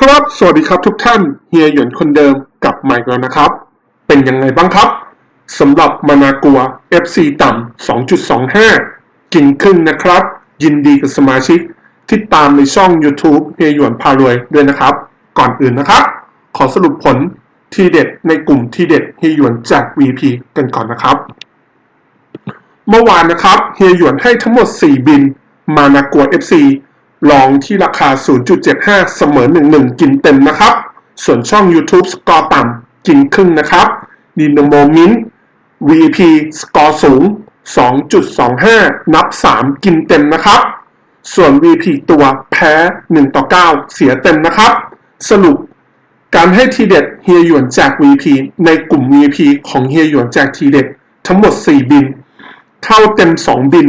ครับ สวัสดีครับทุกท่าน เฮียหยวนคนเดิมกลับมาอีกแล้วนะครับ เป็นยังไงบ้างครับสำหรับมานากัว FC ต่ำ 2.25 กินครึ่งนะครับ ยินดีกับสมาชิกที่ตามในช่อง YouTube เฮียหยวนพารวยด้วยนะครับ ก่อนอื่นนะครับ ขอสรุปผลทีเด็ดในกลุ่มทีเด็ดเฮียหยวนจาก VP กันก่อนนะครับ เมื่อวานนะครับเฮียหยวนให้ทั้งหมด 4 บิน มานากัว FC ลองที่ราคา 0.75 เสมอ 11 กินเต็มนะครับ ส่วนช่อง YouTube สกอร์ต่ำ กินครึ่งนะครับดินโมมิน VP สกอร์สูง 2.25 นับ 3 กินเต็มนะครับ ส่วน VP ตัวแพ้ 1 ต่อ 9 เสียเต็มนะครับ สรุปการให้ทีเด็ดเฮียหยวนจาก VP ในกลุ่ม VP ของเฮียหยวนจากทีเด็ดทั้งหมด 4 บิน เข้าเต็ม 2 บิน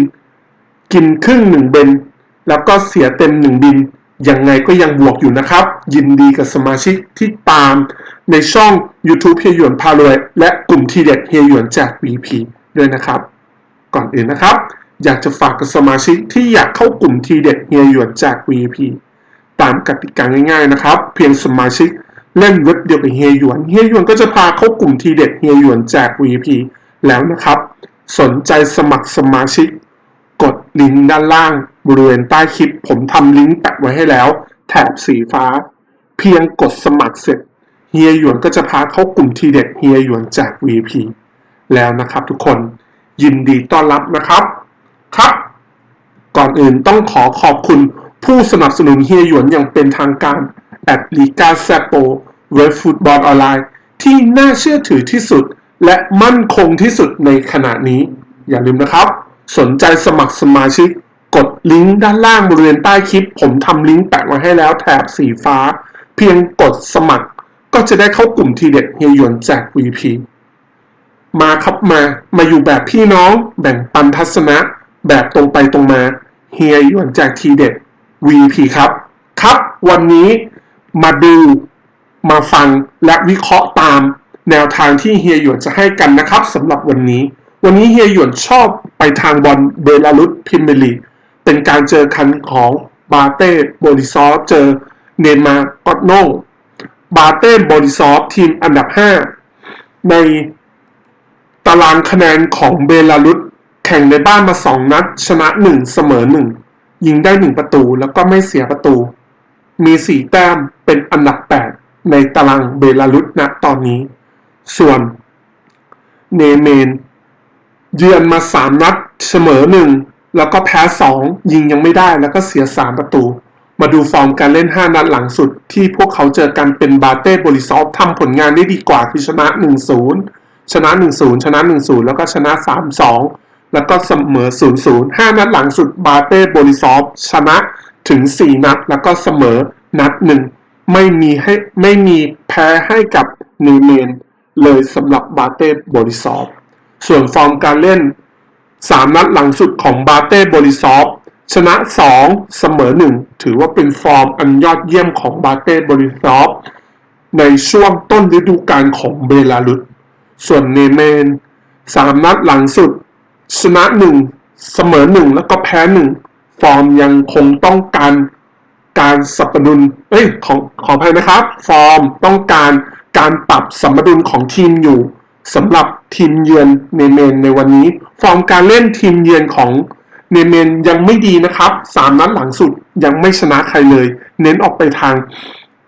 กินครึ่ง 1 บิน แล้วก็เสียเต็ม1บิน ยังไงก็ยังบวกอยู่นะครับ ยินดีกับสมาชิกที่ตามในช่อง YouTube เฮียหยวนพารวย และกลุ่มทีเด็ดเฮียหยวนจาก VP ด้วยนะครับ ก่อนอื่นนะครับ อยากจะฝากกับสมาชิกที่อยากเข้ากลุ่มทีเด็ดเฮียหยวนจาก VP ตามกติกาง่ายๆนะครับ เพียงสมาชิกเล่นเว็บเดียวกับเฮียหยวนเฮียหยวนก็จะพาเข้ากลุ่มทีเด็ดเฮียหยวนจาก VP แล้วนะครับ สนใจสมัครสมาชิก ลิงก์ด้านล่างบริเวณใต้คลิป ผมทำลิงก์แปะไว้ให้แล้ว แถบสีฟ้า เพียงกดสมัครเสร็จเฮียหยวนก็จะพาเข้ากลุ่มทีเด็ดเฮียหยวนจาก VP แล้วนะครับทุกคนยินดีต้อนรับนะครับ ครับ ก่อนอื่นต้องขอขอบคุณผู้สนับสนุนเฮียหยวนอย่างเป็นทางการแอดลีกาแซโปเว็บฟุตบอลออนไลน์ ที่น่าเชื่อถือที่สุด และมั่นคงที่สุดในขณะนี้ อย่าลืมนะครับ สนใจสมัครสมาชิก กดลิงก์ด้านล่างบริเวณใต้คลิป ผมทำลิงก์แปะไว้ให้แล้วแถบสีฟ้า เพียงกดสมัคร ก็จะได้เข้ากลุ่มทีเด็ดเฮียหยวนจก VP มาครับมา มาอยู่แบบพี่น้องแบ่งปันทัศนะ แบบตรงไปตรงมาเฮียหยวนจกทีเด็ด VP ครับ ครับวันนี้มาดูมาฟังและวิเคราะห์ตาม แนวทางที่เฮียหยวนจะให้กันนะครับสำหรับวันนี้ วันนี้เฮียหยวนชอบไปทางบอลเบลารุสพิมเมลีเป็นการเจอคันของบาเต้โบริซอฟเจอเนมาร์กอตโนบาเต้โบริซอฟทีมอันดับ 5 ในตารางคะแนนของเบลารุสแข่งในบ้านมา 2 นัด ชนะ 1 เสมอ 1 ยิงได้ 1 ประตูแล้วก็ไม่เสียประตู มี 4 แต้มเป็นอันดับ 8 ในตารางเบลารุสณตอนนี้ ส่วนเนเมน เยือนมา3นัดเสมอ1แล้วก็แพ้2ยิงยังไม่ได้แล้วก็เสีย3ประตู มาดูฟอร์มการเล่น5นัดหลังสุด ที่พวกเขาเจอกันเป็นบาเต้บริซอฟทำผลงานได้ดีกว่าคือชนะ1-0ชนะ1-0ชนะ1-0แล้วก็ชนะ3-2แล้วก็เสมอ0-0 5นัดหลังสุดบาเต้บริซอฟชนะถึง4นัดแล้วก็เสมอนัดหนึ่งไม่มีให้ไม่มีแพ้ให้กับนิวเมนเลยสำหรับบาเต้บริซอฟ ส่วนฟอร์มการเล่น 3 นัดหลังสุดของบาเต้บริซอฟชนะ 2 เสมอ 1 ถือว่าเป็นฟอร์มอันยอดเยี่ยมของบาเต้บริซอฟในช่วงต้นฤดูกาลของเบลารุสส่วนเนเมน 3 นัดหลังสุด ชนะ 1 เสมอ 1 แล้วก็แพ้ 1 ฟอร์มยังคงต้องการการสับดุลเอ้ย ของขออภัยนะครับ ฟอร์มต้องการการปรับสมดุลของทีมอยู่ สำหรับทีมเยือนเนเมนในวันนี้ ฟอร์มการเล่นทีมเยือนของเนเมนยังไม่ดีนะครับสามนัดหลังสุดยังไม่ชนะใครเลย เน้นออกไปทาง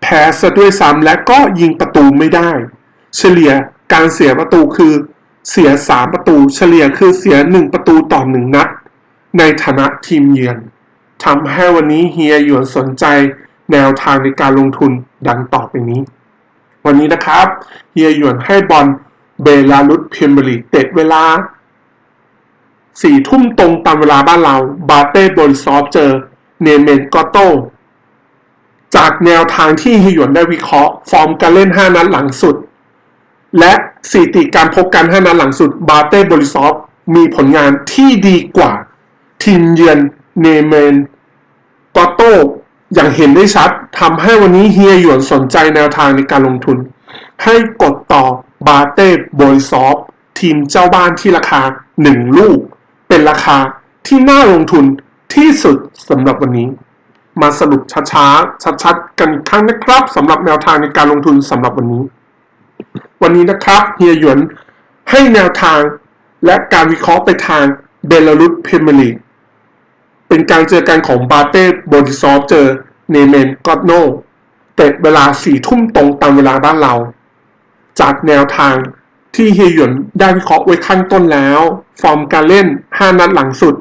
แพ้ซะด้วยซ้ำและก็ยิงประตูไม่ได้ เฉลี่ยการเสียประตูคือเสียสามประตู เฉลี่ยคือเสียหนึ่งประตูต่อหนึ่งนัด ในฐานะทีมเยือนทำให้วันนี้เฮียหยวนสนใจแนวทางในการลงทุนดังต่อไปนี้ วันนี้นะครับเฮียหยวนให้บอล เบลารุสพรีเมียร์ลีกเตะเวลาสี่ทุ่มตรงตามเวลาบ้านเรา บาเต้บริซอฟเจอ เนเมนกอโต จากแนวทางที่เฮียหยวนได้วิเคราะห์ ฟอร์มการเล่น 5 นัดหลังสุด และสถิติการพบกัน 5 นัดหลังสุด บาเต้บริซอฟมีผลงานที่ดีกว่า ทีมเยือนเนเมนกอโตอย่างเห็นได้ชัดทำให้วันนี้เฮียหยวนสนใจแนวทางในการลงทุน ให้กดต่อ บาเต้บริซอฟทีมเจ้าบ้านที่ราคา 1 ลูก เป็นราคาที่น่าลงทุนที่สุดสำหรับวันนี้ มาสรุปช้าๆ ชัดๆ กันอีกครั้งนะครับสำหรับแนวทางในการลงทุนสำหรับวันนี้ วันนี้นะครับเฮียหยวนให้แนวทางและการวิเคราะห์ไปทางเบลารุสพรีเมลีเป็นการเจอกันของบาเต้บอดิซอฟเจอเนเมนกอตโนเตะเวลาสี่ทุ่มตรงตามเวลาบ้านเรา จากแนวทางที่เฮียหยวนได้วิเคราะห์ไว้ข้างต้นแล้ว ฟอร์มการเล่น 5 นัดหลังสุด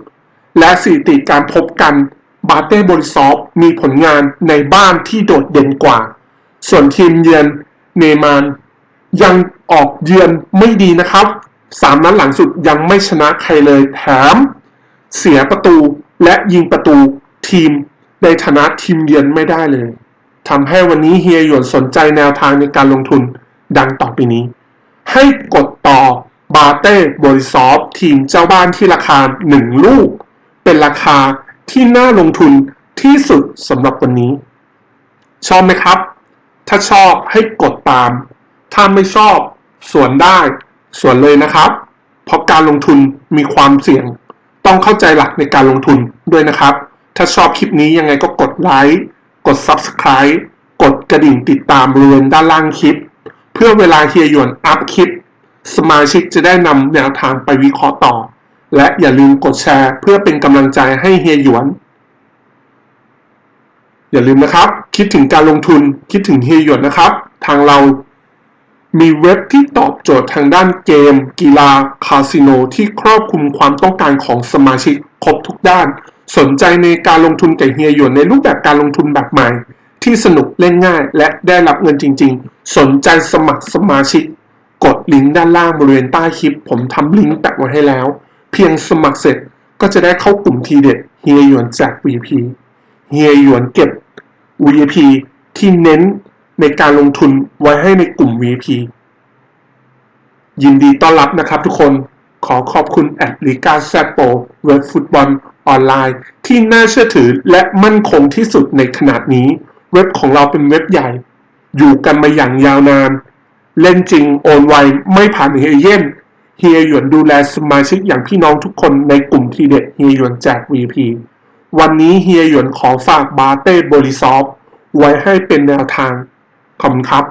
และสถิติการพบกันบาเต้บริซอฟมีผลงานในบ้านที่โดดเด่นกว่า ส่วนทีมเยือนเนมาน ยังออกเยือนไม่ดีนะครับสามนัดหลังสุดยังไม่ชนะใครเลยแถม เสียประตูและยิงประตูทีมในฐานะทีมเยือนไม่ได้เลยทำให้วันนี้เฮียหยวนสนใจแนวทางในการลงทุน ดังต่อไปนี้ ให้กดต่อบาเต้บริซอฟทีมเจ้าบ้านที่ราคา 1 ลูก เป็นราคาที่น่าลงทุนที่สุดสำหรับวันนี้ ชอบไหมครับ ถ้าชอบให้กดตาม ถ้าไม่ชอบ ส่วนได้ ส่วนเลยนะครับ เพราะการลงทุนมีความเสี่ยง ต้องเข้าใจหลักในการลงทุนด้วยนะครับ ถ้าชอบคลิปนี้ยังไงก็กดไลค์กด Subscribe กดกระดิ่งติดตามบริเวณด้านล่างคลิป พื่อเวลาเฮียหยวนอัพคลิป สมาชิกจะได้นำแนวทางไปวิเคราะห์ต่อ และอย่าลืมกดแชร์ เพื่อเป็นกำลังใจให้เฮียหยวน อย่าลืมนะครับ คิดถึงการลงทุนคิดถึงเฮียหยวนนะครับ ทางเรามีเว็บที่ตอบโจทย์ทางด้านเกม กีฬา คาสิโน ที่ครอบคลุมความต้องการของสมาชิกครบทุกด้าน สนใจในการลงทุนกับเฮียหยวนในรูปแบบการลงทุนแบบใหม่ ที่สนุกเล่นง่ายและได้รับเงินจริง ๆ สนใจสมัครสมาชิก กดลิงก์ด้านล่างบริเวณใต้คลิป ผมทำลิงก์แปะไว้ให้แล้ว เพียงสมัครเสร็จก็จะได้เข้ากลุ่มทีเด็ดเฮียหยวนแจก VP เฮียหยวนเก็บ VIP ที่เน้นในการลงทุนไว้ให้ในกลุ่ม VIP ยินดีต้อนรับนะครับทุกคนขอขอบคุณแอดลิกาแซโปเว็บฟุตบอลออนไลน์ ที่น่าเชื่อถือและมั่นคงที่สุดในขนาดนี้ เว็บของเราเป็นเว็บใหญ่ อยู่กันมาอย่างยาวนาน เล่นจริงโอนไวไม่ผ่านเฮยเย่นเฮียหยวนดูแลสมาชิกอย่างพี่น้องทุกคนในกลุ่มทีเด็ดเฮียหยวนแจก VP วันนี้เฮียหยวนขอฝากบาเต้บริซอฟไว้ให้เป็นแนวทางขอบคุณครับ